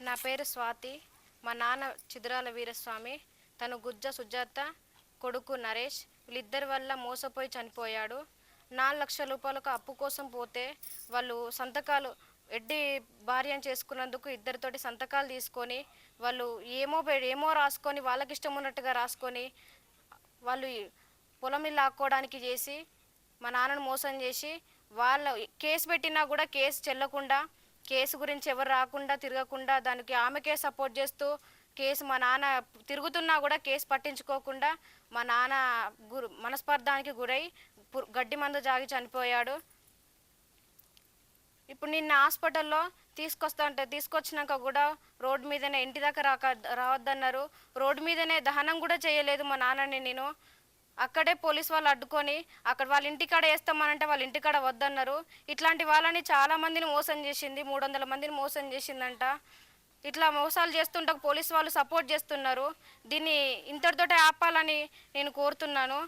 నా పేరు స్వాతి. మా నాన్న చిదురాల వీరస్వామి. తను గుజ్జ సుజాత కొడుకు నరేష్. వీళ్ళిద్దరి వల్ల మోసపోయి చనిపోయాడు. నాలుగు లక్షల రూపాయలకు అప్పు కోసం పోతే వాళ్ళు సంతకాలు ఎడ్డి భార్యను చేసుకున్నందుకు ఇద్దరితోటి సంతకాలు తీసుకొని వాళ్ళు ఏమో ఏమో రాసుకొని వాళ్ళకి ఇష్టం ఉన్నట్టుగా రాసుకొని వాళ్ళు పొలం లాక్కోవడానికి చేసి మా నాన్నను మోసం చేసి వాళ్ళ కేసు పెట్టినా కూడా కేసు చెల్లకుండా కేసు గురించి ఎవరు రాకుండా తిరగకుండా దానికి ఆమెకే సపోర్ట్ చేస్తూ కేసు మా నాన్న తిరుగుతున్నా కూడా కేసు పట్టించుకోకుండా మా నాన్న గురు మనస్పర్ధానికి గురై గడ్డి మందు జాగి చనిపోయాడు. ఇప్పుడు నిన్న హాస్పిటల్లో తీసుకొస్తా తీసుకొచ్చినాక కూడా రోడ్డు మీదనే ఇంటి దాకా రాక రావద్దన్నారు. రోడ్డు మీదనే దహనం కూడా చేయలేదు మా నాన్నని నేను. అక్కడే పోలీస్ వాళ్ళు అడ్డుకొని అక్కడ వాళ్ళ ఇంటికాడ వేస్తామనంటే వాళ్ళ ఇంటికాడ వద్దన్నారు. ఇట్లాంటి వాళ్ళని చాలా మందిని మోసం చేసింది మూడు వందల మందిని మోసం చేసిందంట. ఇట్లా మోసాలు చేస్తుంటే పోలీస్ వాళ్ళు సపోర్ట్ చేస్తున్నారు. దీన్ని ఇంతటితోటే ఆపాలని నేను కోరుతున్నాను.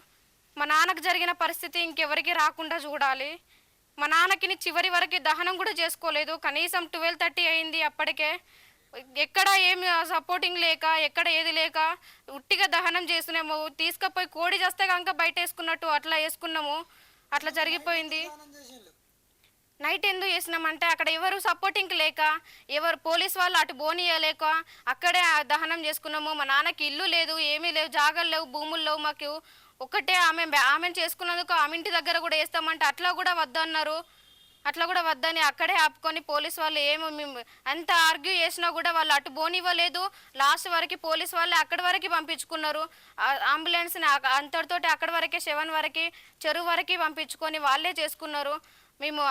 మా నాన్నకు జరిగిన పరిస్థితి ఇంకెవరికి రాకుండా చూడాలి. మా నాన్నకిని చివరి వరకు దహనం కూడా చేసుకోలేదు. కనీసం ట్వెల్వ్ థర్టీ అయింది అప్పటికే. ఎక్కడ ఏమి సపోర్టింగ్ లేక ఎక్కడ ఏది లేక ఉట్టిగా దహనం చేసినాము తీసుకుపోయి కోడి చేస్తే కనుక బయట వేసుకున్నట్టు అట్లా వేసుకున్నాము. అట్లా జరిగిపోయింది. నైట్ ఎందుకు చేసినామంటే అక్కడ ఎవరు సపోర్టింగ్ లేక ఎవరు పోలీస్ వాళ్ళు అటు బోనియలేక అక్కడే దహనం చేసుకున్నాము. మా నాన్నకి ఇల్లు లేదు ఏమీ లేవు జాగాలు లేవు భూములు లేవు మాకు. ఒకటే ఆమె ఆమెను చేసుకున్నందుకు ఆమె ఇంటి దగ్గర కూడా వేస్తామంటే అట్లా కూడా వద్దన్నారు. అట్లా కూడా వద్దని అక్కడే ఆపుకొని పోలీస్ వాళ్ళు ఏమో మేము అంత ఆర్గ్యూ చేసినా కూడా వాళ్ళు అటు పోనివ్వలేదు. లాస్ట్ వరకు పోలీస్ వాళ్ళే అక్కడి వరకు పంపించుకున్నారు. అంబులెన్స్ని అంతటితోటి అక్కడి వరకే సెవెన్ వరకు చెరువు వరకు పంపించుకొని వాళ్ళే చేసుకున్నారు. మేము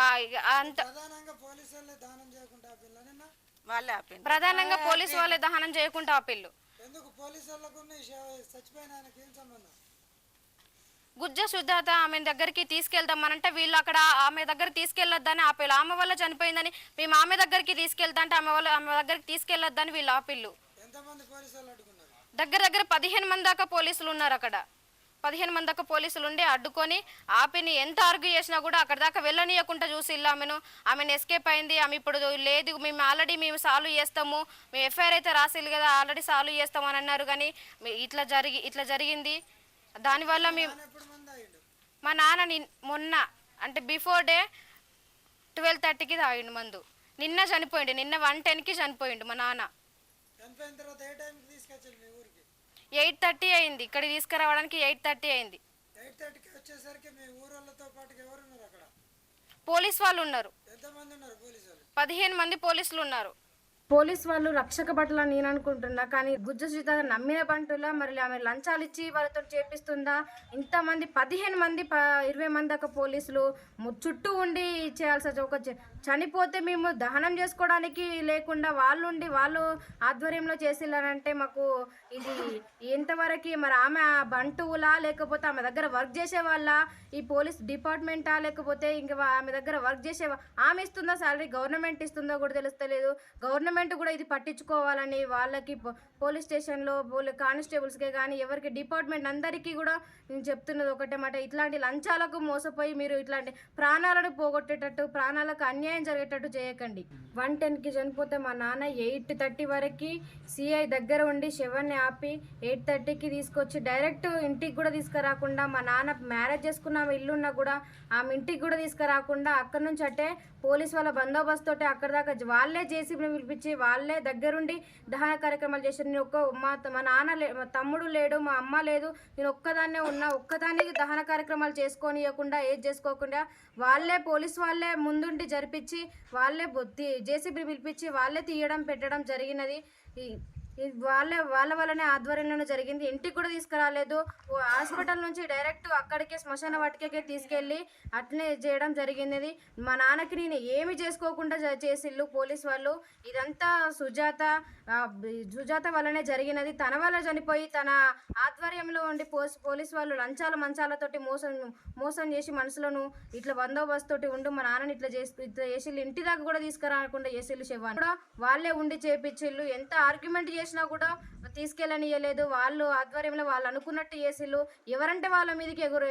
అంత ప్రధానంగా పోలీసు వాళ్ళే దానం చేయకుండా ఆ పిల్ల నిన్న? వాళ్ళే ఆపిండు ప్రధానంగా పోలీస్ వాళ్ళే దహనం చేయకుండా ఆపిల్లు. ఎందుకు పోలీసు వాళ్ళకు చచ్చిపోయిన ఆయనకి ఏం సంబంధం? గుజ్జ శుద్ధాత ఆమె దగ్గరికి తీసుకెళ్దామనంటే వీళ్ళు అక్కడ ఆమె దగ్గర తీసుకెళ్ళొద్దని ఆపిల్లు ఆమె వల్ల చనిపోయిందని మేము ఆమె దగ్గరికి తీసుకెళ్తా అంటే ఆమె వల్ల ఆమె దగ్గరికి తీసుకెళ్ళొద్దని వీళ్ళు ఆపిల్లు దగ్గర దగ్గర పదిహేను మంది దాకా పోలీసులు ఉన్నారు అక్కడ. పదిహేను మంది దాకా పోలీసులు ఉండి అడ్డుకొని ఆపిని. ఎంత ఆర్గ్యూ చేసినా కూడా అక్కడ దాకా వెళ్ళనీయకుండా చూసి ఇల్లు ఆమెను. ఆమెను ఎస్కేప్ అయింది. ఆమె ఇప్పుడు లేదు. మేము ఆల్రెడీ మేము సాల్వ్ చేస్తాము. మేము ఎఫ్ఐఆర్ అయితే రాసిల్లు కదా. ఆల్రెడీ సాల్వ్ చేస్తాము అని అన్నారు కానీ ఇట్లా జరిగి ఇట్లా జరిగింది. దానివల్ల మేము మా నాన్న నిన్- మొన్న అంటే బిఫోర్ డే ట్వెల్వ్ థర్టీకి తాగిండు మందు. నిన్న చనిపోయిండు నిన్న వన్ టెన్కి చనిపోయిండు మా నాన్న. ఎయిట్ థర్టీ అయింది ఇక్కడ తీసుకురావడానికి ఎయిట్ థర్టీ అయింది. పోలీస్ వాళ్ళు ఉన్నారు. పదిహేను మంది పోలీసులు ఉన్నారు. పోలీస్ వాళ్ళు రక్షక భటులని నేను అనుకుంటున్నా కానీ గుజ్జ సీత నమ్మిన బంటులా మరి ఆమె లంచాలు ఇచ్చి వాళ్ళతో చేపిస్తుందా? ఇంతమంది పదిహేను మంది ప ఇరవై మంది దాకా పోలీసులు చుట్టూ ఉండి చేయాల్సి ఒక చనిపోతే మేము దహనం చేసుకోవడానికి లేకుండా వాళ్ళు ఉండి వాళ్ళు ఆధ్వర్యంలో చేసిల్లారంటే మాకు ఇది ఇంతవరకు మరి ఆమె ఆ బంటువులా లేకపోతే ఆమె దగ్గర వర్క్ చేసే వాళ్ళ ఈ పోలీస్ డిపార్ట్మెంటా? లేకపోతే ఇంకా ఆమె దగ్గర వర్క్ చేసే ఆమె ఇస్తుందా శాలరీ? గవర్నమెంట్ ఇస్తుందో కూడా తెలుస్తలేదు. గవర్నమెంట్ కూడా ఇది పట్టించుకోవాలని వాళ్ళకి పో- పోలీస్ స్టేషన్లో పోలీ కానిస్టేబుల్స్కే కానీ ఎవరికి డిపార్ట్మెంట్ అందరికీ కూడా నేను చెప్తున్నది ఒకటే మాట. ఇట్లాంటి లంచాలకు మోసపోయి మీరు ఇట్లాంటి ప్రాణాలను పోగొట్టేటట్టు ప్రాణాలకు అన్యాయం జరిగేటట్టు చేయకండి. వన్ టెన్కి చనిపోతే మా నాన్న ఎయిట్ థర్టీ వరకు సిఐ దగ్గర ఉండి శవాన్ని ఆపి ఎయిట్ థర్టీకి తీసుకొచ్చి డైరెక్ట్ ఇంటికి కూడా తీసుకురాకుండా మా నాన్న మ్యారేజ్ చేసుకున్న ఇల్లున్నా కూడా ఆమె ఇంటికి కూడా తీసుకురాకుండా అక్కడ నుంచి అట్టే పోలీస్ వాళ్ళ బందోబస్తు తోటి అక్కడ దాకా వాళ్ళే చేసి పిలిపించి వాళ్ళే దగ్గరుండి దహన కార్యక్రమాలు చేశారు. నేను ఒక్క మా మా నాన్న లే మా తమ్ముడు లేడు మా అమ్మ లేదు. నేను ఒక్కదాన్నే ఉన్నా ఒక్కదానికి దహన కార్యక్రమాలు చేసుకోనియకుండా ఏది చేసుకోకుండా వాళ్ళే పోలీస్ వాళ్ళే ముందుండి జరిపి పిలిపించి వాళ్ళే జేసీబీ పిలిపించి వాళ్ళే తీయడం పెట్టడం జరిగినది. ఈ- ఇది వాళ్ళే వాళ్ళ వల్లనే ఆధ్వర్యంలోనే జరిగింది. ఇంటికి కూడా తీసుకురాలేదు. ఓ హాస్పిటల్ నుంచి డైరెక్ట్ అక్కడికే శ్మశాన వాటికే తీసుకెళ్ళి అట్నే చేయడం జరిగింది. మా నాన్నకి నేను ఏమి చేసుకోకుండా చేసిల్లు చేసిళ్ళు పోలీస్ వాళ్ళు. ఇదంతా సుజాత సుజాత వల్లనే జరిగినది. తన వల్ల చనిపోయి తన ఆధ్వర్యంలో ఉండి పోస్ పోలీస్ వాళ్ళు లంచాల మంచాలతోటి మోసం మోసం చేసి మనసులను ఇట్లా బందోబస్తు తోటి ఉండు మా నాన్నని ఇట్లా చేసి ఇట్లా చేసిళ్ళు. ఇంటి దాకా కూడా తీసుకురాకుండా చేసిళ్ళు శవాన్ని. కూడా వాళ్ళే ఉండి చేపించిళ్ళు ఎంత ఆర్గ్యుమెంట్ చేసినా కూడా తీసుకెళ్ళనియలేదు వాళ్ళు ఆధ్వర్యంలో వాళ్ళు అనుకున్నట్టు చేసిళ్ళు. ఎవరంటే వాళ్ళ మీదకి ఎగురు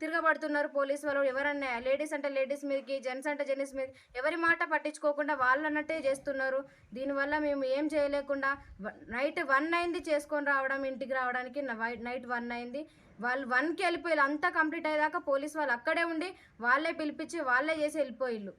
తిరగబడుతున్నారు పోలీస్ వాళ్ళు. ఎవరన్నా లేడీస్ అంటే లేడీస్ మీదకి జెంట్స్ అంటే జెంట్స్ మీద ఎవరి మాట పట్టించుకోకుండా వాళ్ళు అన్నట్టే చేస్తున్నారు. దీనివల్ల మేము ఏం చేయలేకుండా నైట్ వన్ అయింది చేసుకొని రావడం ఇంటికి రావడానికి నైట్ వన్ అయింది. వాళ్ళు వన్కి వెళ్ళిపోయి అంతా కంప్లీట్ అయ్యేదాకా పోలీస్ వాళ్ళు అక్కడే ఉండి వాళ్ళే పిలిపించి వాళ్ళే చేసి వెళ్ళిపోయిళ్ళు.